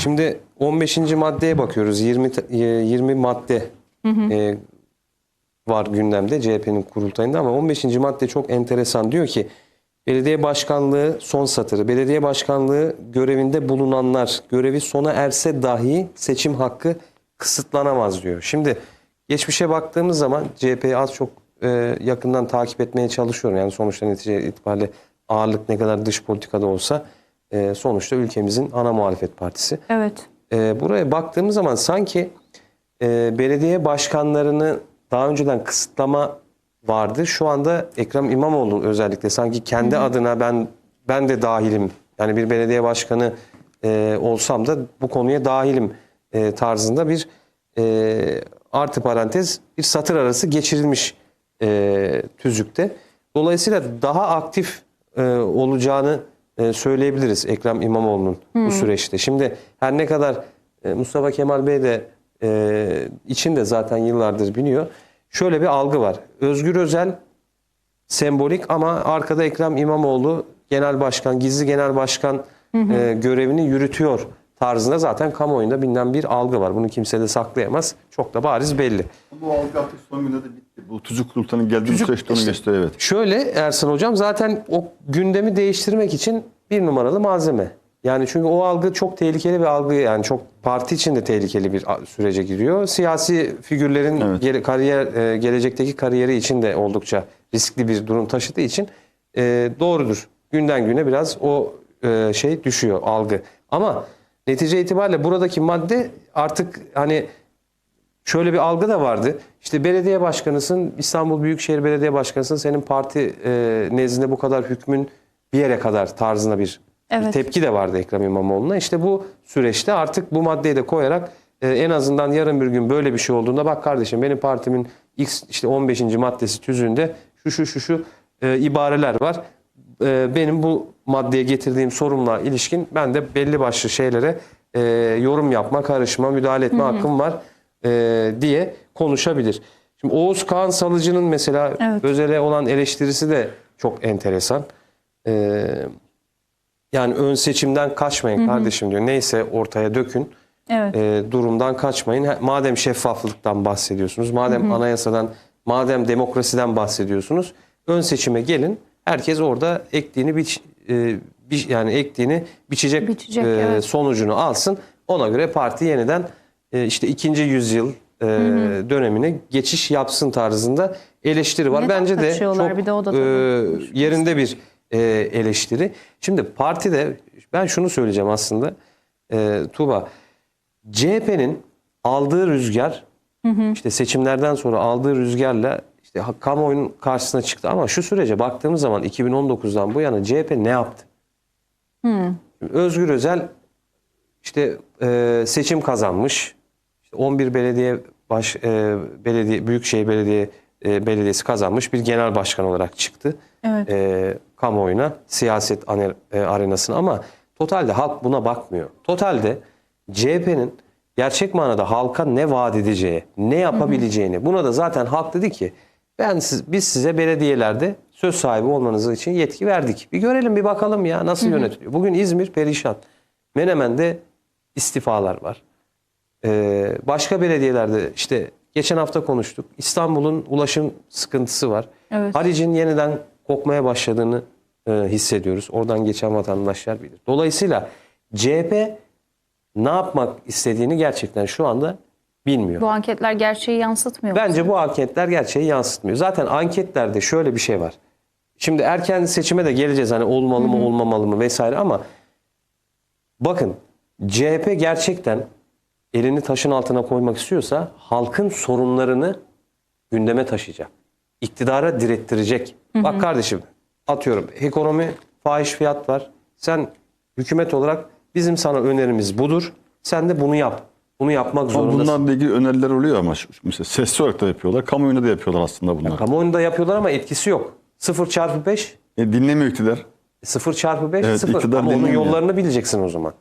Şimdi 15. maddeye bakıyoruz. 20 ta- e, 20 madde e, var gündemde CHP'nin kurultayında ama 15. madde çok enteresan. Diyor ki belediye başkanlığı son satırı. Belediye başkanlığı görevinde bulunanlar görevi sona erse dahi seçim hakkı kısıtlanamaz diyor. Şimdi geçmişe baktığımız zaman CHP'yi az çok e, yakından takip etmeye çalışıyorum. Yani sonuçta netice itibariyle ağırlık ne kadar dış politikada olsa e, sonuçta ülkemizin ana muhalefet partisi. Evet. E, buraya baktığımız zaman sanki e, belediye başkanlarını daha önceden kısıtlama vardı. Şu anda Ekrem İmamoğlu özellikle sanki kendi adına ben ben de dahilim. Yani bir belediye başkanı e, olsam da bu konuya dahilim e, tarzında bir e, artı parantez bir satır arası geçirilmiş e, tüzükte. Dolayısıyla daha aktif e, olacağını söyleyebiliriz Ekrem İmamoğlu'nun bu süreçte. Şimdi her ne kadar e, Mustafa Kemal Bey de e, için de zaten yıllardır biliyor. Şöyle bir algı var. Özgür Özel sembolik ama arkada Ekrem İmamoğlu genel başkan, gizli genel başkan e, görevini yürütüyor tarzında zaten kamuoyunda bilinen bir algı var. Bunu kimse de saklayamaz. Çok da bariz belli. Bu algı artık son günlerde bitti. Bu tüzük kurultanın geldiği süreçte onu işte- gösteriyor evet. Şöyle Ersan Hocam zaten o gündemi değiştirmek için bir numaralı malzeme. Yani çünkü o algı çok tehlikeli bir algı yani çok parti için de tehlikeli bir sürece giriyor. Siyasi figürlerin Evet. gele- kariyer e, gelecekteki kariyeri için de oldukça riskli bir durum taşıdığı için e, doğrudur. Günden güne biraz o e, şey düşüyor algı. Ama netice itibariyle buradaki madde artık hani şöyle bir algı da vardı. İşte belediye başkanısın, İstanbul Büyükşehir Belediye Başkanısın, senin parti e, nezdinde bu kadar hükmün bir yere kadar tarzında bir, bir Evet. tepki de vardı Ekrem İmamoğlu'na. İşte bu süreçte artık bu maddeyi de koyarak e, en azından yarın bir gün böyle bir şey olduğunda bak kardeşim benim partimin X işte 15. maddesi tüzüğünde şu şu şu şu e, ibareler var. E, benim bu maddeye getirdiğim sorunla ilişkin ben de belli başlı şeylere e, yorum yapma, karışma, müdahale etme hakkım var e, diye konuşabilir. Şimdi Oğuz Kağan Salıcı'nın mesela Evet. Özel'e olan eleştirisi de çok enteresan. E, yani ön seçimden kaçmayın kardeşim diyor. Neyse ortaya dökün. Evet. E, durumdan kaçmayın. Madem şeffaflıktan bahsediyorsunuz, madem anayasadan, madem demokrasiden bahsediyorsunuz, ön seçime gelin. Herkes orada ektiğini biç, e, biç- yani ektiğini biçecek, Biçecek, e, evet. sonucunu alsın. Ona göre parti yeniden e, işte ikinci yüzyıl e, dönemine geçiş yapsın tarzında eleştiri var. Neden Bence de çok Bir de o da e, yerinde bir e, eleştiri. Şimdi partide ben şunu söyleyeceğim aslında e, Tuğba. CHP'nin aldığı rüzgar işte seçimlerden sonra aldığı rüzgarla işte kamuoyunun karşısına çıktı ama şu sürece baktığımız zaman 2019'dan bu yana CHP ne yaptı? Şimdi Özgür Özel işte e, seçim kazanmış. İşte 11 belediye baş e, belediye büyükşehir belediye e, belediyesi kazanmış bir genel başkan olarak çıktı. Evet. E, kamuoyuna, siyaset e, arenasına ama totalde halk buna bakmıyor. Totalde CHP'nin gerçek manada halka ne vaat edeceği, ne yapabileceğini buna da zaten halk dedi ki ben siz, biz size belediyelerde söz sahibi olmanız için yetki verdik. Bir görelim bir bakalım ya nasıl yönetiliyor. Bugün İzmir perişan. Menemen'de istifalar var. Ee, başka belediyelerde işte geçen hafta konuştuk. İstanbul'un ulaşım sıkıntısı var. Evet. Haricin yeniden kokmaya başladığını e, hissediyoruz. Oradan geçen vatandaşlar bilir. Dolayısıyla CHP ne yapmak istediğini gerçekten şu anda bilmiyor. Bu anketler gerçeği yansıtmıyor. Bence bu anketler gerçeği yansıtmıyor. Zaten anketlerde şöyle bir şey var. Şimdi erken seçime de geleceğiz hani olmalı mı olmamalı mı vesaire ama bakın CHP gerçekten elini taşın altına koymak istiyorsa halkın sorunlarını gündeme taşıyacak. İktidara direttirecek. Bak kardeşim atıyorum ekonomi fahiş fiyat var. Sen hükümet olarak bizim sana önerimiz budur. Sen de bunu yap. Bunu yapmak Ama zorundasın. bunlarla ilgili öneriler oluyor ama mesela sesli olarak da yapıyorlar. Kamuoyunda da yapıyorlar aslında bunlar. Kamuoyunda yapıyorlar ama etkisi yok. 0 çarpı 5, E, dinlemiyor iktidar. 0 çarpı 5, Evet, 0. iktidar Ama onun yollarını bileceksin o zaman.